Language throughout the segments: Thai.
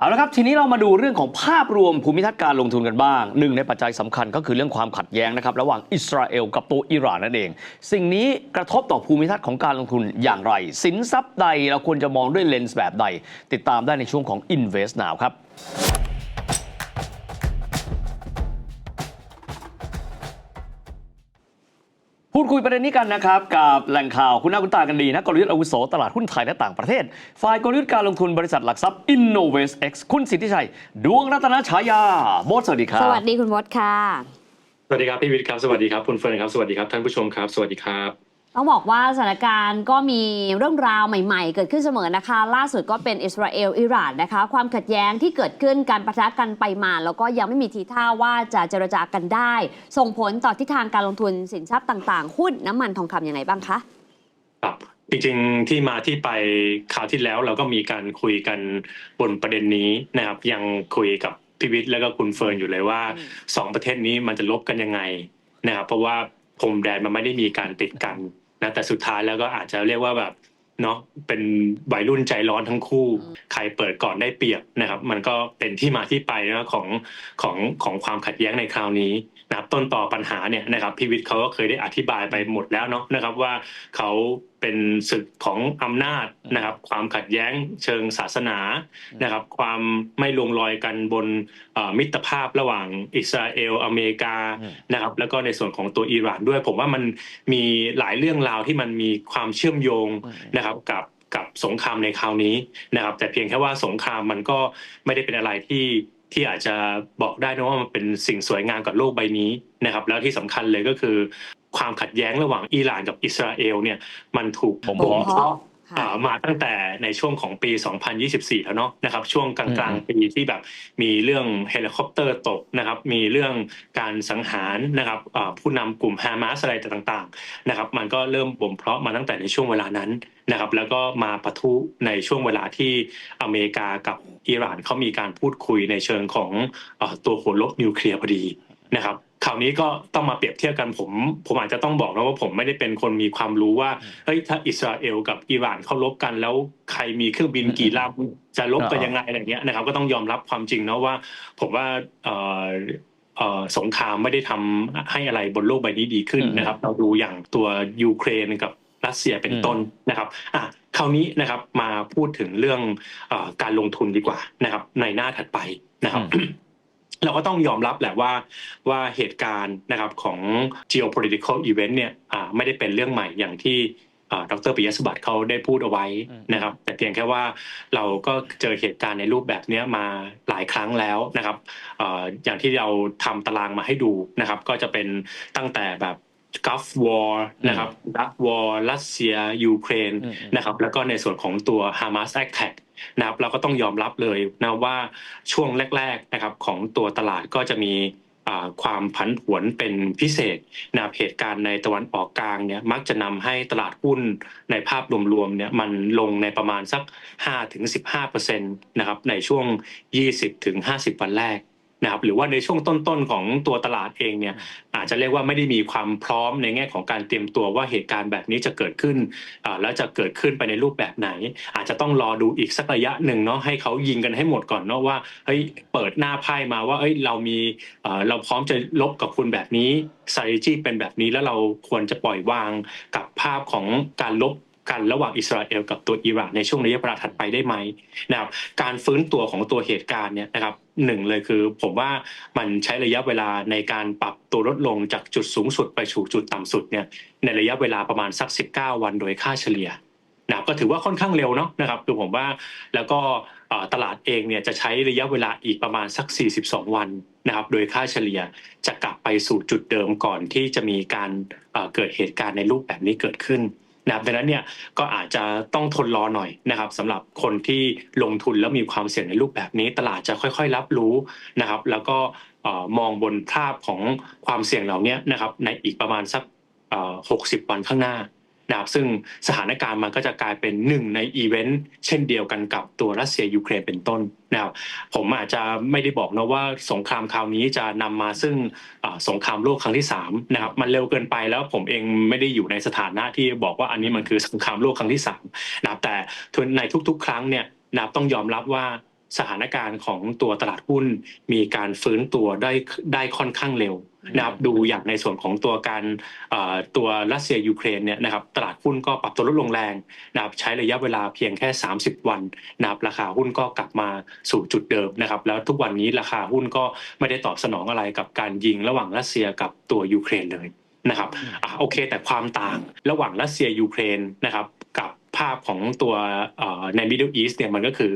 เอาละครับทีนี้เรามาดูเรื่องของภาพรวมภูมิทัศน์การลงทุนกันบ้างหนึ่งในปัจจัยสำคัญก็คือเรื่องความขัดแย้งนะครับระหว่างอิสราเอลกับตัวอิหร่านนั่นเอง สิ่งนี้กระทบต่อภูมิทัศน์ของการลงทุนอย่างไร สินทรัพย์ใดเราควรจะมองด้วยเลนส์แบบใด ติดตามได้ในช่วงของ Invest Now ครับ พูดคุยประเด็นนี้กันนะครับกับแหล่งข่าวคุณหน้าคุณตากันดีนะกลยุทธ์อาวุโสตลาดหุ้นไทยและต่างประเทศ ฝ่ายกลยุทธ์การลงทุนบริษัทหลักทรัพย์ InnovestX คุณสิทธิชัย ดวงรัตนฉายาโบสสวัสดีครับสวัสดีคุณมดค่ะ สวัสดีครับพี่วิทย์ครับสวัสดีครับคุณเฟิร์นครับสวัสดีครับท่านผู้ชมครับ สวัสดีครับ ต้องบอกว่าสถานการณ์ก็มีเรื่องราวใหม่ๆ เกิดขึ้นเสมอนะคะ ล่าสุดก็เป็นอิสราเอลอิหร่านนะคะ ความขัดแย้งที่เกิดขึ้นการประทะกันไปมา แล้วก็ยังไม่มีทีท่าว่าจะเจรจากันได้ ส่งผลต่อทิศทางการลงทุนสินทรัพย์ต่างๆ หุ้นน้ำมันทองคำยังไงบ้างคะครับจริงๆที่มาที่ไปคราวที่แล้วเราก็มีการคุยกันบนประเด็นนี้นะครับ ยังคุยกับพี่วิทย์แล้วก็คุณเฟิร์นอยู่เลยว่าอืมสองประเทศนี้มันจะลบกันยังไงนะครับเพราะว่าพรมแดนมันไม่ได้มีการติดกัน นะแต่สุดท้ายแล้วก็อาจจะเรียกว่าแบบเนาะเป็นวัยรุ่นใจร้อนทั้งคู่ ใครเปิดก่อนได้เปรียบนะครับ มันก็เป็นที่มาที่ไปนะของของของความขัดแย้งในคราวนี้นะครับต้นต่อปัญหาเนี่ยนะครับพี่วิทย์เขาก็เคยได้อธิบายไปหมดแล้วเนาะนะครับว่าเขา เป็นศึกของอำนาจนะครับ ความขัดแย้งเชิงศาสนานะครับ ความไม่ลงรอยกันบนมิตรภาพระหว่างอิสราเอลอเมริกานะครับ แล้วก็ในส่วนของตัวอิหร่านด้วย ผมว่ามันมีหลายเรื่องราวที่มันมีความเชื่อมโยงนะครับกับกับสงครามในคราวนี้นะครับ แต่เพียงแค่ว่าสงครามมันก็ไม่ได้เป็นอะไรที่ ที่อาจจะบอกได้นะว่ามันเป็นสิ่งสวยงามกับโลกใบนี้นะครับ แล้วที่สำคัญเลยก็คือ ความขัดแย้งระหว่างอิหร่านกับอิสราเอลเนี่ยมันถูกบ่มบ่มเพาะเพาะค่ะอ่า มาตั้งแต่ในช่วงของปี 2024 แล้วเนาะนะครับ ช่วงกลางๆปีที่แบบมีเรื่องเฮลิคอปเตอร์ตกนะครับ มีเรื่องการสังหารนะครับอ่าผู้นำกลุ่มฮามาสอะไรต่างๆนะครับ มันก็เริ่มบ่มเพาะมาตั้งแต่ในช่วงเวลานั้นนะครับ แล้วก็มาปะทุในช่วงเวลาที่อเมริกากับอิหร่านเขามีการพูดคุยในเชิงของเอ่อตัวหัวลบนิวเคลียร์พอดีนะครับ คราวนี้ก็ต้องมาเปรียบเทียบกันผมผมอาจจะต้องบอกนะว่าผมไม่ได้เป็นคนมีความรู้ว่าเฮ้ยถ้าอิสราเอลกับอิหร่านเขาลบกันแล้วใครมีเครื่องบินกี่ลำจะลบกันยังไงอะไรเงี้ยนะครับก็ต้องยอมรับความจริงนะว่า ผมว่าเอ่อเอ่อสงครามไม่ได้ทำให้อะไรบนโลกใบนี้ดีขึ้นอืมนะครับ เราดูอย่างตัวยูเครนกับรัสเซียเป็นต้นนะครับอะคราวนี้นะครับมาพูดถึงเรื่องเออการลงทุนดีกว่านะครับ ในหน้าถัดไปนะครับ เราก็ต้องยอมรับแหละว่าว่าเหตุการณ์นะครับของ geopolitical event เนี่ยอ่าไม่ได้เป็นเรื่องใหม่อย่างที่อ่าดรปิยสบัติเขาได้พูดเอาไว้อืมนะครับ แต่เพียงแค่ว่าเราก็เจอเหตุการณ์ในรูปแบบเนี้ยมาหลายครั้งแล้วนะครับเอ่ออย่างที่เราทำตารางมาให้ดูนะครับ ก็จะเป็นตั้งแต่แบบ Gulf War นะครับดักวอร์รัสเซียยูเครนอืมนะครับแล้วก็ในส่วนของตัว Hamas Attack นะครับเราก็ต้องยอมรับเลยนะว่าช่วงแรกๆนะครับของตัวตลาดก็จะมีอ่าความผันผวนเป็นพิเศษนะครับเหตุการณ์ในตะวันออกกลางเนี่ยมักจะนำให้ตลาดหุ้นในภาพรวมๆเนี่ยมันลงในประมาณสัก 5-15%นะครับในช่วง 20-50 วันแรก นะครับหรือว่าในช่วงต้นๆของตัวตลาดเองเนี่ยอาจจะเรียกว่าไม่ได้มีความพร้อมในแง่ของการเตรียมตัวว่าเหตุการณ์แบบนี้จะเกิดขึ้นแล้วจะเกิดขึ้นไปในรูปแบบไหน อาจจะต้องรอดูอีกสักระยะหนึ่งเนาะให้เขายิงกันให้หมดก่อนเนาะว่าเฮ้ยเปิดหน้าไพ่มาว่าเอ้ยเรามีเอ่อเราพร้อมจะลบกับคุณแบบนี้ strategy เป็นแบบนี้แล้วเราควรจะปล่อยวางกับภาพของการลบกันระหว่างอิสราเอลกับตัวอิหร่านในช่วงระยะเวลาถัดไปได้ไหมนะครับการฟื้นตัวของตัวเหตุการณ์เนี่ยนะครับ หนึ่งเลยคือ ผมว่ามันใช้ระยะเวลาในการปรับตัวลดลงจากจุดสูงสุดไปสู่จุดต่ำสุดเนี่ยในระยะเวลาประมาณสัก 19 วันโดยค่าเฉลี่ยนะก็ถือว่าค่อนข้างเร็วเนาะนะครับคือผมว่าแล้วก็ตลาดเองเนี่ยจะใช้ระยะเวลาอีกประมาณสัก 42 วันนะครับ โดยค่าเฉลี่ยจะกลับไปสู่จุดเดิมก่อนที่จะมีการเกิดเหตุการณ์ในรูปแบบนี้เกิดขึ้น นะครับดังนั้นเนี่ยก็อาจจะต้องทนรอหน่อยนะครับสำหรับคนที่ลงทุนแล้วมีความเสี่ยงในรูปแบบนี้ ตลาดจะค่อยๆ รับรู้นะครับ แล้วก็มองบนภาพของความเสี่ยงเหล่านี้นะครับในอีกประมาณสักเอ่อ60 วันข้างหน้า นะครับซึ่งสถานการณ์มันก็จะกลายเป็นหนึ่งในอีเวนต์เช่นเดียวกันกับตัวรัสเซียยูเครนเป็นต้นนะครับผมอาจจะไม่ได้บอกนะว่าสงครามคราวนี้จะนำมาซึ่งสงครามโลกครั้งที่สามนะครับมันเร็วเกินไปแล้วผมเองไม่ได้อยู่ในสถานะที่บอกว่าอันนี้มันคือสงครามโลกครั้งที่สามนะครับแต่ในทุกๆ ครั้งเนี่ยนะครับต้องยอมรับว่าสถานการณ์ของตัวตลาดหุ้นมีการฟื้นตัวได้ได้ค่อนข้างเร็ว นะครับดูอย่างในส่วนของตัวการเอ่อตัวรัสเซียยูเครนเนี่ยนะครับตลาดหุ้นก็ปรับตัวลดลงแรงนะครับใช้ระยะเวลาเพียงแค่ 30 วันนะครับราคาหุ้นก็กลับมาสู่จุดเดิมนะครับแล้วทุกวันนี้ราคาหุ้นก็ไม่ได้ตอบสนองอะไรกับการยิงระหว่างรัสเซียกับตัวยูเครนเลยนะครับอะโอเค แต่ความต่างระหว่างรัสเซียยูเครนนะครับกับภาพของตัวเอ่อใน Middle East เนี่ยมันก็คือ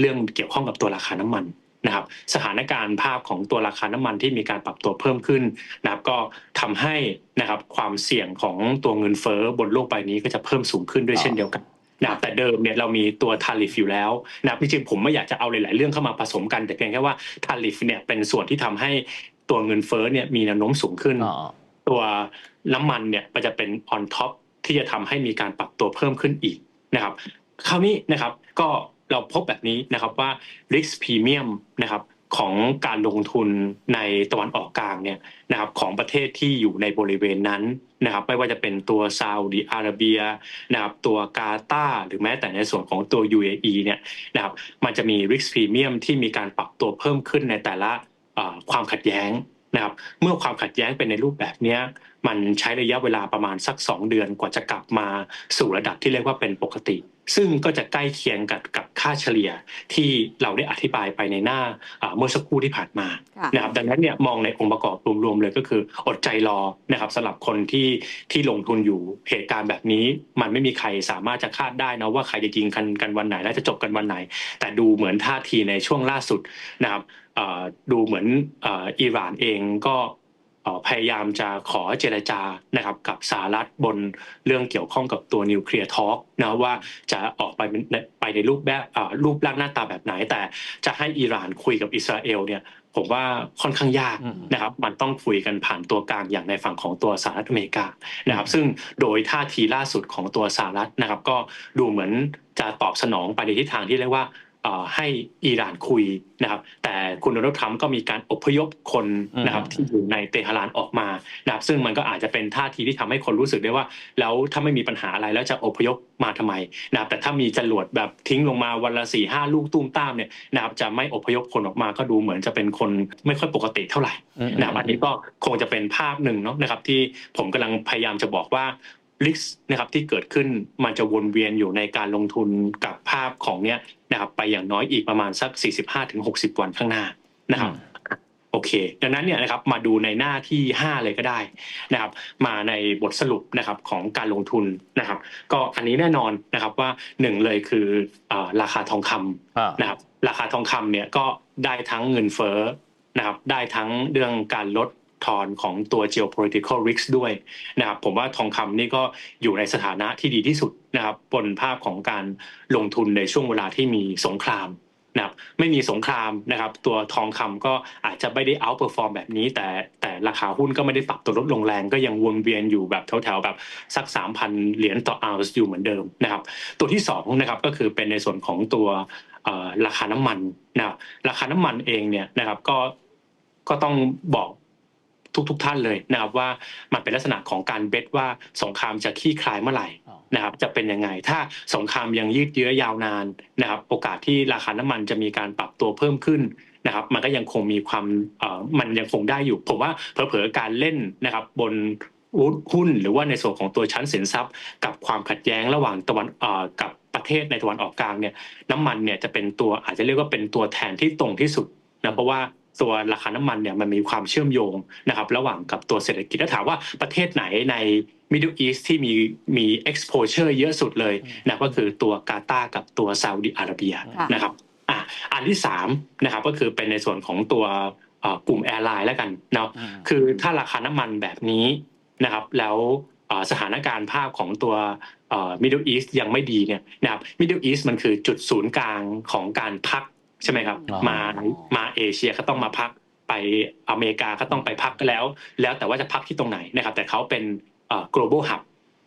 เรื่องเกี่ยวข้องกับตัวราคาน้ำมัน นะครับสถานการณ์ภาพของตัวราคาน้ำมันที่มีการปรับตัวเพิ่มขึ้นนะครับก็ทำให้นะครับความเสี่ยงของตัวเงินเฟ้อบนโลกใบนี้ก็จะเพิ่มสูงขึ้นด้วยอ๋อเช่นเดียวกันนะครับแต่เดิมเนี่ยเรามีตัวทาริฟอยู่แล้วนะครับจริงๆผมไม่อยากจะเอาหลายๆเรื่องเข้ามาผสมกัน แต่เพียงแค่ว่าทาริฟเนี่ยเป็นส่วนที่ทำให้ตัวเงินเฟ้อเนี่ยมีแนวโน้มสูงขึ้นอ๋อตัวน้ำมันเนี่ยมันจะเป็น on top ที่จะทำให้มีการปรับตัวเพิ่มขึ้นอีกนะครับคราวนี้นะครับก็ เราพบแบบนี้นะครับว่า risk premium นะครับของการลงทุนในตะวันออกกลางเนี่ยนะครับของประเทศที่อยู่ในบริเวณนั้นนะครับไม่ว่าจะเป็นตัวซาอุดิอาระเบียนะครับตัวกาตาร์หรือแม้แต่ในส่วนของตัว UAE เนี่ยนะครับมันจะมี risk premium ที่มีการปรับตัวเพิ่มขึ้นในแต่ละความขัดแย้งนะครับเมื่อความขัดแย้งเป็นในรูปแบบเนี้ย มันใช้ระยะเวลาประมาณสัก 2 เดือนกว่าจะกลับมาสู่ระดับที่เรียกว่าเป็นปกติ ซึ่งก็จะใกล้เคียงกับกับค่าเฉลี่ยที่เราได้อธิบายไปในหน้าอ่าเมื่อสักครู่ที่ผ่านมาค่ะนะครับดังนั้นเนี่ยมองในองค์ประกอบรวมๆเลยก็คืออดใจรอนะครับสำหรับคนที่ที่ลงทุนอยู่เหตุการณ์แบบนี้ มันไม่มีใครสามารถจะคาดได้นะว่าใครจะยิงกันกันวันไหนและจะจบกันวันไหน แต่ดูเหมือนท่าทีในช่วงล่าสุดนะครับเอ่อดูเหมือนเอ่ออิหร่านเองก็เอ่อ พยายามจะขอเจรจานะครับกับสหรัฐบนเรื่องเกี่ยวข้องกับตัวนิวเคลียร์ทอล์กนะว่าจะออกไปในไปในรูปแบบเอ่อรูปร่างหน้าตาแบบไหน แต่จะให้อิหร่านคุยกับอิสราเอลเนี่ยผมว่าค่อนข้างยากอืมนะครับ มันต้องคุยกันผ่านตัวกลางอย่างในฝั่งของตัวสหรัฐอเมริกานะครับ ซึ่งโดยท่าทีล่าสุดของตัวสหรัฐนะครับ ก็ดูเหมือนจะตอบสนองไปในทิศทางที่เรียกว่าเอ่อ ให้อิหร่านคุยนะครับ แต่คุณโดนัลด์ทรัมป์ก็มีการอพยพคนนะครับอืมที่อยู่ในเตหะรานออกมานะครับ ซึ่งมันก็อาจจะเป็นท่าทีที่ทำให้คนรู้สึกได้ว่า แล้วถ้าไม่มีปัญหาอะไรแล้วจะอพยพมาทำไมนะครับ แต่ถ้ามีจรวดแบบทิ้งลงมาวันละสี่ห้าลูกตุ้มตามเนี่ยนะครับจะไม่อพยพคนออกมาก็ดูเหมือนจะเป็นคนไม่ค่อยปกติเท่าไหร่อืมนะครับอันนี้ก็คงจะเป็นภาพหนึ่งเนาะนะครับที่ผมกำลังพยายามจะบอกว่า ลิสนะครับที่เกิดขึ้นมันจะวนเวียนอยู่ในการลงทุนกับภาพของเนี้ยนะครับไปอย่างน้อยอีกประมาณสัก 45-60 วันข้างหน้านะครับโอเค ดังนั้นเนี่ยนะครับมาดูในหน้าที่ 5 เลยก็ได้นะครับ มาในบทสรุปนะครับของการลงทุนนะครับ ก็อันนี้แน่นอนนะครับว่าหนึ่งเลยคือเอ่อราคาทองคำอ่านะครับ ราคาทองคำเนี่ยก็ได้ทั้งเงินเฟ้อนะครับ ได้ทั้งเรื่องการลด ทอนของตัว geopolitical risk ด้วยนะครับผมว่าทองคำนี่ก็อยู่ในสถานะที่ดีที่สุดนะครับบนภาพของการลงทุนในช่วงเวลาที่มีสงครามนะครับไม่มีสงครามนะครับ ตัวทองคำก็อาจจะไม่ได้ outperform แบบนี้ แต่แต่ราคาหุ้นก็ไม่ได้ปรับตัวลดลงแรงก็ยังวนเวียนอยู่แบบแถวๆแบบสัก 3,000 เหรียญต่อออนซ์อยู่เหมือนเดิมนะครับ ตัวที่สองนะครับก็คือเป็นในส่วนของตัวราคาน้ำมันนะครับราคาน้ำมันเองเนี่ยนะครับก็ก็ต้องบอก ทุกๆทท่านเลยนะครับว่ามันเป็นลักษณะของการเบสว่าสงครามจะคลี่คลายเมื่อไหร่อ๋อนะครับจะเป็นยังไง ถ้าสงครามยังยืดเยื้อยาวนานนะครับโอกาสที่ราคาน้ำมันจะมีการปรับตัวเพิ่มขึ้นนะครับมันก็ยังคงมีความเอ่อมันยังคงได้อยู่ ผมว่าเผลอๆการเล่นนะครับบนหุ้นหรือว่าในส่วนของตัวชั้นสินทรัพย์ กับความขัดแย้งระหว่างตะวันเอ่อกับประเทศในตะวันออกกลางเนี่ยน้ำมันเนี่ยจะเป็นตัวอาจจะเรียกว่าเป็นตัวแทนที่ตรงที่สุดนะเพราะว่า ตัวราคาน้ำมันเนี่ยมันมีความเชื่อมโยงนะครับระหว่างกับตัวเศรษฐกิจถ้าถามว่าประเทศไหนใน Middle East ที่มีมี exposure เยอะสุดเลยนะก็คือตัวกาตาร์กับตัวซาอุดิอาระเบียค่ะนะครับอะอันที่สามนะครับก็คือเป็นในส่วนของตัวเอ่อกลุ่มแอร์ไลน์แล้วกันเนาะอืมคือถ้าราคาน้ำมันแบบนี้นะครับแล้วเอ่อสถานการณ์ภาพของตัวเอ่อ Middle East ยังไม่ดีเนี่ยนะครับ Middle East มันคือจุดศูนย์กลางของการพัก ใช่ไหมครับอ๋อมามาเอเชียก็ต้องมาพักไปอเมริกาก็ต้องไปพักก็แล้ว แล้วแต่ว่าจะพักที่ตรงไหนนะครับ แต่เขาเป็นเอ่อ global hub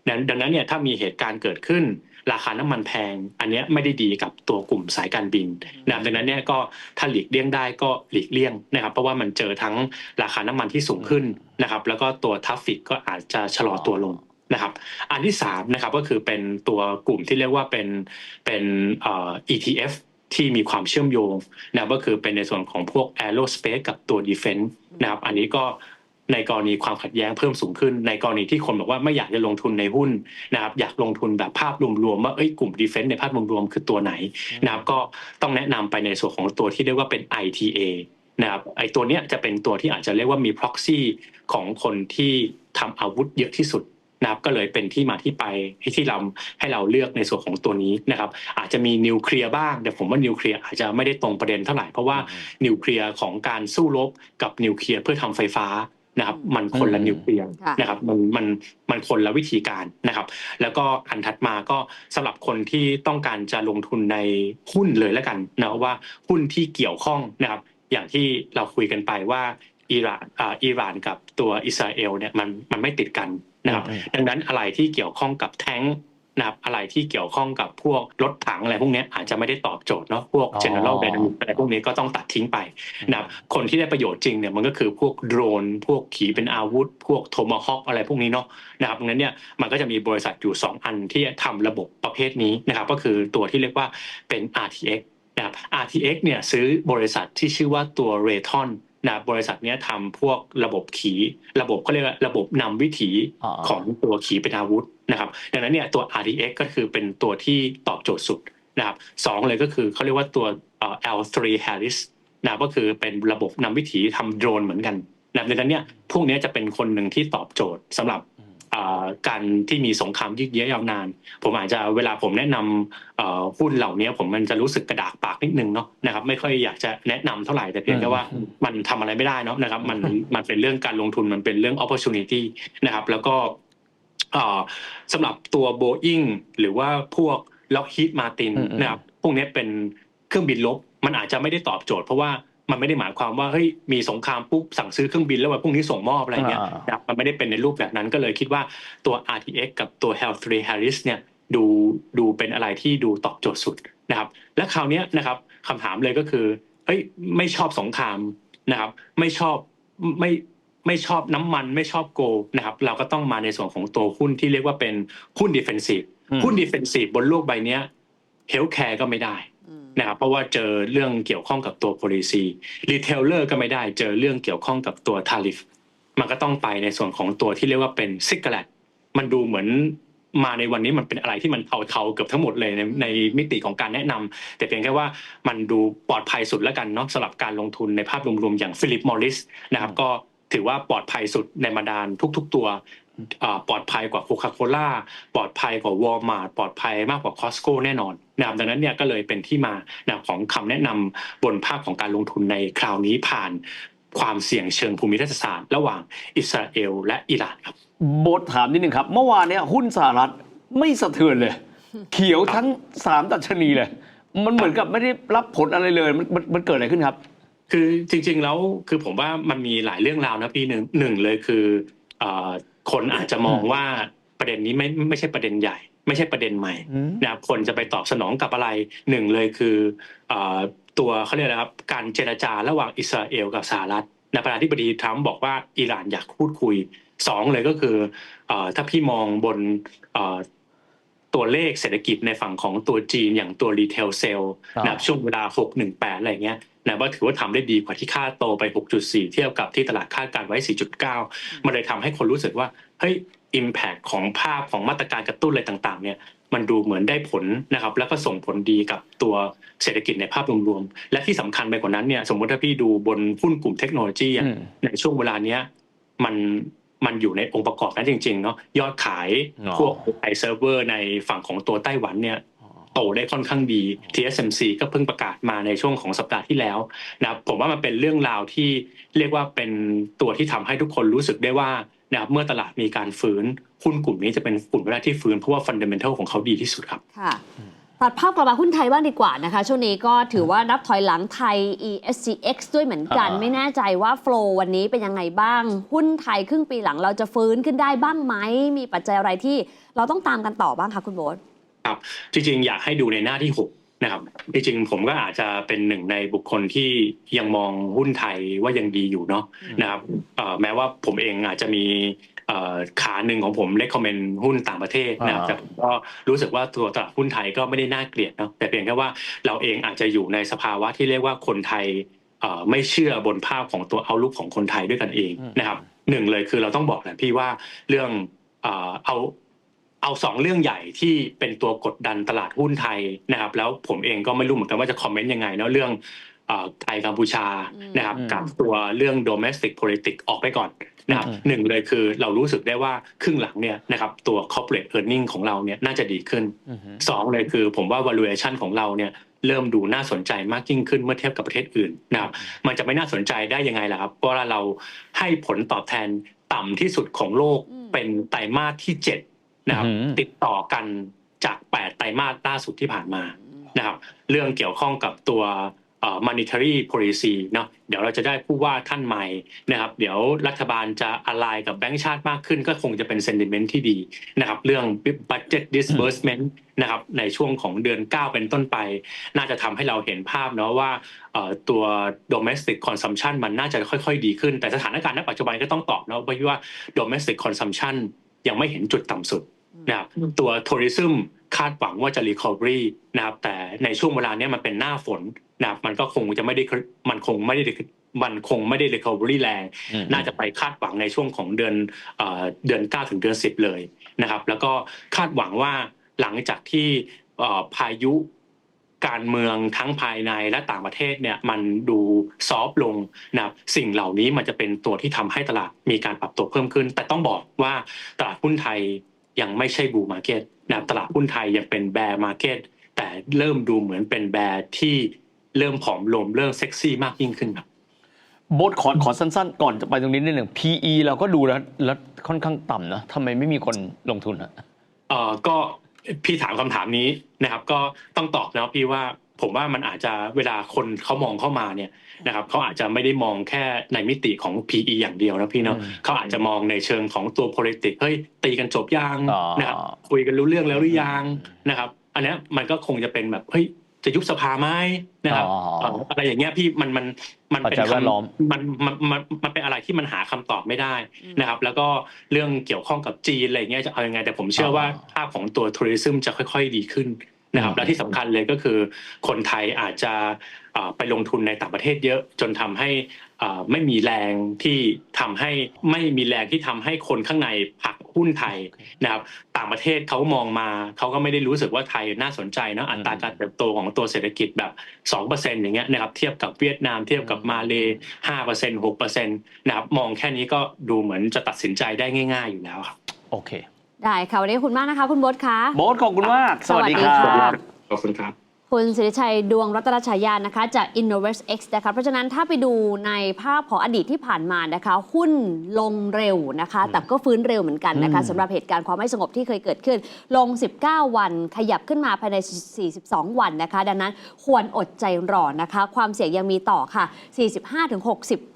ดังดังนั้นเนี่ยถ้ามีเหตุการณ์เกิดขึ้น ราคาน้ำมันแพง อันเนี้ยไม่ได้ดีกับตัวกลุ่มสายการบินนะครับดังนั้นเนี่ยก็ถ้าหลีกเลี่ยงได้ก็หลีกเลี่ยงนะครับ เพราะว่ามันเจอทั้งราคาน้ำมันที่สูงขึ้นนะครับ แล้วก็ตัวทัฟฟิกก็อาจจะชะลอตัวลงนะครับ อันที่สามนะครับก็คือเป็นตัวกลุ่มที่เรียกว่าเป็นเป็นเอ่อ ETF ที่มีความเชื่อมโยงนะก็คือเป็นในส่วนของพวก aerospace กับตัว defense นะครับอันนี้ก็ในกรณีความขัดแย้งเพิ่มสูงขึ้น ในกรณีที่คนบอกว่าไม่อยากจะลงทุนในหุ้นนะครับอยากลงทุนแบบภาพรวมๆว่าเอ้ยกลุ่ม defense ในภาพรวมๆคือตัวไหนนะครับก็ต้องแนะนำไปในส่วนของตัวที่เรียกว่าเป็น ITA นะครับไอตัวเนี้ยจะเป็นตัวที่อาจจะเรียกว่ามี proxy ของคนที่ทำอาวุธเยอะที่สุด นะครับก็เลยเป็นที่มาที่ไปให้ที่เราให้เราเลือกในส่วนของตัวนี้นะครับอาจจะมีนิวเคลียร์บ้างแต่ผมว่านิวเคลียร์อาจจะไม่ได้ตรงประเด็นเท่าไหร่เพราะว่านิวเคลียร์ของการสู้รบกับนิวเคลียร์เพื่อทำไฟฟ้านะครับมันคนละอืมนิวเคลียร์ค่ะนะครับมันมันมันคนละวิธีการนะครับ แล้วก็อันถัดมาก็สำหรับคนที่ต้องการจะลงทุนในหุ้นเลยแล้วกันนะว่าหุ้นที่เกี่ยวข้องนะครับอย่างที่เราคุยกันไปว่า อิหร่านอ่าอิหร่านกับตัวอิสราเอลเนี่ยมันมันไม่ติดกันนะครับอืมดังนั้นอะไรที่เกี่ยวข้องกับแท้งนะครับอะไรที่เกี่ยวข้องกับพวกรถถังอะไรพวกเนี้ยอาจจะไม่ได้ตอบโจทย์เนาะพวกอ๋อ general dynamics อะไรพวกนี้ก็ต้องตัดทิ้งไปนะครับคนที่ได้ประโยชน์จริงเนี่ยมันก็คือพวกโดรน พวกขีปนาวุธ พวกโทมาฮอคอะไรพวกนี้เนาะนะครับดังนั้นเนี่ยมันก็จะมีบริษัทอยู่ 2 อันที่ทำระบบประเภทนี้นะครับก็คือตัวที่เรียกว่าเป็น RTX นะครับ RTX เนี่ยซื้อบริษัทที่ชื่อว่าตัว r a t o n นะบริษัทเนี้ยทำพวกระบบขีระบบก็เรียกว่าระบบนำวิถีอ่าของตัวขีปนาวุธนะครับดังนั้นเนี่ยตัว RTX ก็คือเป็นตัวที่ตอบโจทย์สุดนะครับสองเลยก็คือเขาเรียกว่าตัวเอ่อ L3 Harris นะก็คือเป็นระบบนำวิถีทำโดรนเหมือนกันนะดังนั้นเนี่ยพวกเนี้ยจะเป็นคนหนึ่งที่ตอบโจทย์สำหรับอ่า การที่มีสงครามยืดเยื้อยาวนาน ผมอาจจะเวลาผมแนะนำเอ่อหุ้นเหล่านี้ผมมันจะรู้สึกกระดากปากนิดนึงเนาะนะครับไม่ค่อยอยากจะแนะนำเท่าไหร่แต่เพียงแค่ว่าอืมมันทำอะไรไม่ได้เนาะนะครับมันมันเป็นเรื่องการลงทุนมันเป็นเรื่อง opportunity นะครับ แล้วก็เอ่อสำหรับตัว Boeing หรือว่าพวก Lockheed Martin อืมอืมนะครับพวกนี้เป็นเครื่องบินลบมันอาจจะไม่ได้ตอบโจทย์เพราะว่า มันไม่ได้หมายความว่าเฮ้ยมีสงครามปุ๊บสั่งซื้อเครื่องบินแล้ววันพรุ่งนี้ส่งมอบอะไรเงี้ยอ่านะครับมันไม่ได้เป็นในรูปแบบนั้นก็เลยคิดว่าตัว RTX กับตัว Health 3 Harris เนี่ยดูดูเป็นอะไรที่ดูตอบโจทย์สุดนะครับ และคราวเนี้ยนะครับคำถามเลยก็คือเฮ้ยไม่ชอบสงครามนะครับ ไม่ชอบไม่ไม่ชอบน้ำมันไม่ชอบโกลด์นะครับ เราก็ต้องมาในส่วนของตัวหุ้นที่เรียกว่าเป็นหุ้นดิเฟนซีฟอืมหุ้นดิเฟนซีฟบนโลกใบเนี้ยเฮลท์แคร์ก็ไม่ได้อืม นะครับเพราะว่าเจอเรื่องเกี่ยวข้องกับตัว policy retailer ก็ไม่ได้เจอเรื่องเกี่ยวข้องกับตัว tarif มันก็ต้องไปในส่วนของตัวที่เรียกว่าเป็น cigarette มันดูเหมือนมาในวันนี้มันเป็นอะไรที่มันเทาๆเกือบทั้งหมดเลยในในมิติของการแนะนำแต่เพียงแค่ว่ามันดูปลอดภัยสุดแล้วกันเนาะสำหรับการลงทุนในภาพรวมๆอย่างฟิลิปมอริสนะครับก็ถือว่าปลอดภัยสุดในบรรดาทุก ๆ ตัว ปลอดภัยกว่าโคคาโคล่าปลอดภัยกว่าวอลมาร์ทปลอดภัยมากกว่าคอสโก้แน่นอนนะครับดังนั้นเนี่ยก็เลยเป็นที่มานะครับของคำแนะนำบนภาพของการลงทุนในคราวนี้ผ่านความเสี่ยงเชิงภูมิรัฐศาสตร์ระหว่างอิสราเอลและอิหร่านครับโบทถามนิดนึงครับ เมื่อวานเนี้ยหุ้นสหรัฐไม่สะเทือนเลย เขียวทั้งสามดัชนีเลย มันเหมือนกับไม่ได้รับผลอะไรเลยมันมันมันเกิดอะไรขึ้นครับ คือจริงๆแล้วคือผมว่ามันมีหลายเรื่องราวนะพี่หนึ่งหนึ่งเลยคือเอ่อ คนอาจจะมองว่าประเด็นนี้ไม่ไม่ใช่ประเด็นใหญ่ ไม่ใช่ประเด็นใหม่อืมนะครับคนจะไปตอบสนองกับอะไรหนึ่งเลยคือเอ่อตัวเขาเรียกอะไรครับการเจรจาระหว่างอิสราเอลกับสหรัฐนะประธานาธิบดีทรัมป์บอกว่าอิหร่านอยากพูดคุยสองเลยก็คือเอ่อถ้าพี่มองบนเอ่อ ตัวเลขเศรษฐกิจในฝั่งของตัวจีนอย่างตัวรีเทลเซลครับนะครับช่วงเวลา 618 อะไรเงี้ยนะว่าถือว่าทำได้ดีกว่าที่คาดโตไป 6.4 เทียบกับที่ตลาดคาดการไว้ 4.9 มันเลยทำให้คนรู้สึกว่าเฮ้ย impact ของภาพของมาตรการกระตุ้นอะไรต่างๆเนี่ยมันดูเหมือนได้ผลนะครับ แล้วก็ส่งผลดีกับตัวเศรษฐกิจในภาพรวมๆ และที่สำคัญไปกว่านั้นเนี่ยสมมติถ้าพี่ดูบนหุ้นกลุ่มเทคโนโลยีอะอืมในช่วงเวลาเนี้ยมัน มันอยู่ในองค์ประกอบนั้นจริงๆเนาะยอดขายอ๋อพวกไอเซิร์ฟเวอร์ในฝั่งของตัวไต้หวันเนี่ยโตได้ค่อนข้างดี TSMC ก็เพิ่งประกาศมาในช่วงของสัปดาห์ที่แล้วนะครับผมว่ามันเป็นเรื่องราวที่เรียกว่าเป็นตัวที่ทำให้ทุกคนรู้สึกได้ว่านะครับเมื่อตลาดมีการฟื้นหุ้นกลุ่มนี้จะเป็นกลุ่มแรกที่ฟื้นเพราะว่าฟันเดเมนทัลของเขาดีที่สุดครับค่ะ ตัดภาพกลับมาหุ้นไทยบ้างดีกว่านะคะ ช่วงนี้ก็ถือว่านับถอยหลังไทย ESCX ด้วยเหมือนกันอ่าไม่แน่ใจว่าโฟล์วันนี้เป็นยังไงบ้าง หุ้นไทยครึ่งปีหลังเราจะฟื้นขึ้นได้บ้างไหม มีปัจจัยอะไรที่เราต้องตามกันต่อบ้างคะคุณโบ๊ทครับ จริงๆ อยากให้ดูในหน้าที่ 6 นะครับ จริงๆ ผมก็อาจจะเป็นหนึ่งในบุคคลที่ยังมองหุ้นไทยว่ายังดีอยู่เนาะอืมนะครับเอ่อแม้ว่าผมเองอาจจะมีเอ่อ ขาหนึ่งของผมเล c คอมเมนหุ้นต่างประเทศนะครับอ่าแต่ผมก็รู้สึกว่าตัวตลาดหุ้นไทยก็ไม่ได้น่าเกลียดเนาะแต่เพียงแค่ว่าเราเองอาจจะอยู่ในสภาวะที่เรียกว่าคนไทยเอ่อไม่เชื่อบนภาพของตัวเอาลุกของคนไทยด้วยกันเองนะครับหนึ่งเลยคือเราต้องบอกแหละพี่ว่าเรื่องเอ่อเอาเอาสองเรื่องใหญ่ที่เป็นตัวกดดันตลาดหุ้นไทยนะครับ แล้วผมเองก็ไม่รู้เหมือนกันว่าจะคอมเมนต์ยังไงเนาะเรื่องเอ่อ ไทยกัมพูชาอืมนะครับอืมกับตัวเรื่อง domestic politics ออกไปก่อนนะครับอืมหนึ่งเลยคือเรารู้สึกได้ว่าครึ่งหลังเนี่ยนะครับตัว corporate earning ของเราเนี่ยน่าจะดีขึ้นอือฮึสองเลยคือผมว่า valuation ของเราเนี่ยเริ่มดูน่าสนใจมากยิ่งขึ้นเมื่อเทียบกับประเทศอื่นนะครับมันจะไม่น่าสนใจได้ยังไงล่ะครับเพราะว่าเราให้ผลตอบแทนต่ำที่สุดของโลกอืมเป็นไตรมาสที่เจ็ดนะครับอือหือติดต่อกันจาก 8 ไตรมาสล่าสุดที่ผ่านมานะครับเรื่องเกี่ยวข้องกับตัวเอ่อ monetary policy เนาะเดี๋ยวเราจะได้ผู้ว่าท่านใหม่นะครับเดี๋ยวรัฐบาลจะอะไรกับแบงก์ชาติมากขึ้นก็คงจะเป็น sentiment ที่ดีนะครับเรื่อง budget disbursement นะครับในช่วงของเดือน 9 เป็นต้นไป น่าจะทำให้เราเห็นภาพเนาะว่าเอ่อตัว domestic consumption มันน่าจะค่อยๆ ดีขึ้น แต่สถานการณ์ณปัจจุบันก็ต้องตอบเนาะว่า domestic consumption ยังไม่เห็นจุดต่ำสุดนะครับตัว tourism คาดหวังว่าจะ recovery นะครับแต่ในช่วงเวลาเนี้ยมันเป็นหน้าฝนนะครับมันก็คงจะไม่ได้มันคงไม่ได้มันคงไม่ได้ recovery แรงอืมน่าจะไปคาดหวังในช่วงของเดือนเอ่อเดือน 9 ถึงเดือน 10 เลยนะครับ แล้วก็คาดหวังว่าหลังจากที่เอ่อพายุการเมืองทั้งภายในและต่างประเทศเนี่ยมันดูซอฟต์ลงนะครับสิ่งเหล่านี้มันจะเป็นตัวที่ทำให้ตลาดมีการปรับตัวเพิ่มขึ้น แต่ต้องบอกว่าตลาดหุ้นไทย ยังไม่ใช่บูมาร์เก็ตนะครับตลาดหุ้นไทยยังเป็นแบร์มาร์เก็ตแต่เริ่มดูเหมือนเป็นแบร์ที่เริ่มผอมลงเริ่มเซ็กซี่มากยิ่งขึ้นครับโบทขอขอสั้นๆ ก่อนจะไปตรงนี้นิดหนึ่ง PE เราก็ดูแล้วแล้วค่อนข้างต่ำนะทำไมไม่มีคนลงทุนอะเอ่อก็พี่ถามคำถามนี้นะครับ ก็ต้องตอบนะพี่ว่า ผมว่ามันอาจจะเวลาคนเขามองเข้ามาเนี่ยนะครับเขาอาจจะไม่ได้มองแค่ในมิติของ PE อย่างเดียวนะพี่เนาะอืมเขาอาจจะมองในเชิงของตัว politics เฮ้ยตีกันจบยังอ๋อนะครับคุยกันรู้เรื่องแล้วหรือยังนะครับอันเนี้ยมันก็คงจะเป็นแบบเฮ้ยจะยุบสภาไหมนะครับอ๋อเอ่ออะไรอย่างเงี้ยพี่มันมันมันเป็นปัจจัยแวดล้อมมันมันมันมันเป็นอะไรที่มันหาคำตอบไม่ได้นะครับ แล้วก็เรื่องเกี่ยวข้องกับจีนอะไรเงี้ยจะเอายังไงแต่ผมเชื่อว่าภาพของตัวทัวริซึมจะค่อย ๆ ดีขึ้น นะครับอืมและที่สำคัญเลยก็คือคนไทยอาจจะเอ่อไปลงทุนในต่างประเทศเยอะจนทำให้เอ่อไม่มีแรงที่ทำให้ไม่มีแรงที่ทำให้คนข้างในผลักหุ้นไทยนะครับต่างประเทศเขามองมาเขาก็ไม่ได้รู้สึกว่าไทยน่าสนใจเนอะอัตราการเติบโตของตัวเศรษฐกิจแบบ2%อย่างเงี้ยนะครับเทียบกับเวียดนามเทียบกับมาเล5% 6%นะครับมองแค่นี้ก็ดูเหมือนจะตัดสินใจได้ง่าย ๆอยู่แล้วครับโอเค ได้ค่ะวันนี้ขอบคุณมากนะคะ คุณโบทคะ โบทขอบคุณมาก สวัสดีคสวัรัสดีค่ะบขอบคุณครับ คุณสิริชัยดวงรัตนฉายานะคะจาก Innovest X นะคะเพราะฉะนั้นถ้าไปดูในภาพของอดีตที่ผ่านมานะคะ หุ้นลงเร็วนะคะ แต่ก็ฟื้นเร็วเหมือนกันนะคะอืม สำหรับเหตุการณ์ความไม่สงบที่เคยเกิดขึ้น ลง 19 วันขยับขึ้นมาภายใน 42 วันนะคะ ดังนั้นควรอดใจรอนะคะ ความเสี่ยงยังมีต่อค่ะ 45-60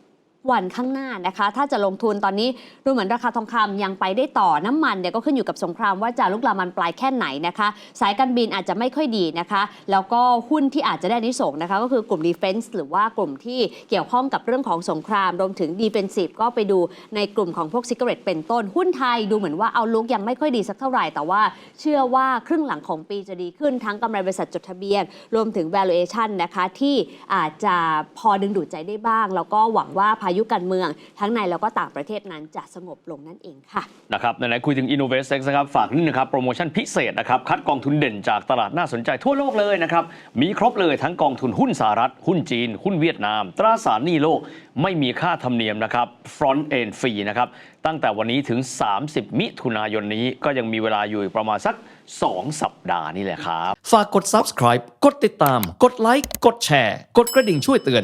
วันข้างหน้านะคะ ถ้าจะลงทุนตอนนี้ดูเหมือนราคาทองคำยังไปได้ต่อน้ำมันเนี่ยก็ขึ้นอยู่กับสงครามว่าจะลุกลามมันปลายแค่ไหนนะคะ สายการบินอาจจะไม่ค่อยดีนะคะ แล้วก็หุ้นที่อาจจะได้นิสงนะคะ ก็คือกลุ่ม defense หรือว่ากลุ่มที่เกี่ยวข้องกับเรื่องของสงครามรวมถึง defensive ก็ไปดูในกลุ่มของพวก cigarette เป็นต้นหุ้นไทยดูเหมือนว่าเอาลุกยังไม่ค่อยดีสักเท่าไหร่แต่ว่า เชื่อว่าครึ่งหลังของปีจะดีขึ้นทั้งกำไรบริษัทจดทะเบียน รวมถึง valuation นะคะที่อาจจะพอดึงดูดใจได้บ้าง แล้วก็หวังว่าพายุการเมือง ทั้งในแล้วก็ต่างประเทศนั้นจะสงบลงนั่นเองค่ะนะครับไหนๆคุยถึง Innovatex นะครับฝากนิดนึงครับโปรโมชั่นพิเศษนะครับคัดกองทุนเด่นจากตลาดน่าสนใจทั่วโลกเลยนะครับมีครบเลยทั้งกองทุนหุ้นสหรัฐ หุ้นจีน หุ้นเวียดนาม ตราสารหนี้โลกไม่มีค่าธรรมเนียมนะครับ front end fee นะครับตั้งแต่วันนี้ถึง 30 มิถุนายนนี้ก็ยังมีเวลาอยู่อีกประมาณสัก 2 สัปดาห์นี่แหละครับ ฝากกด subscribe กดติดตาม กดไลค์กดแชร์ กดกระดิ่งช่วยเตือน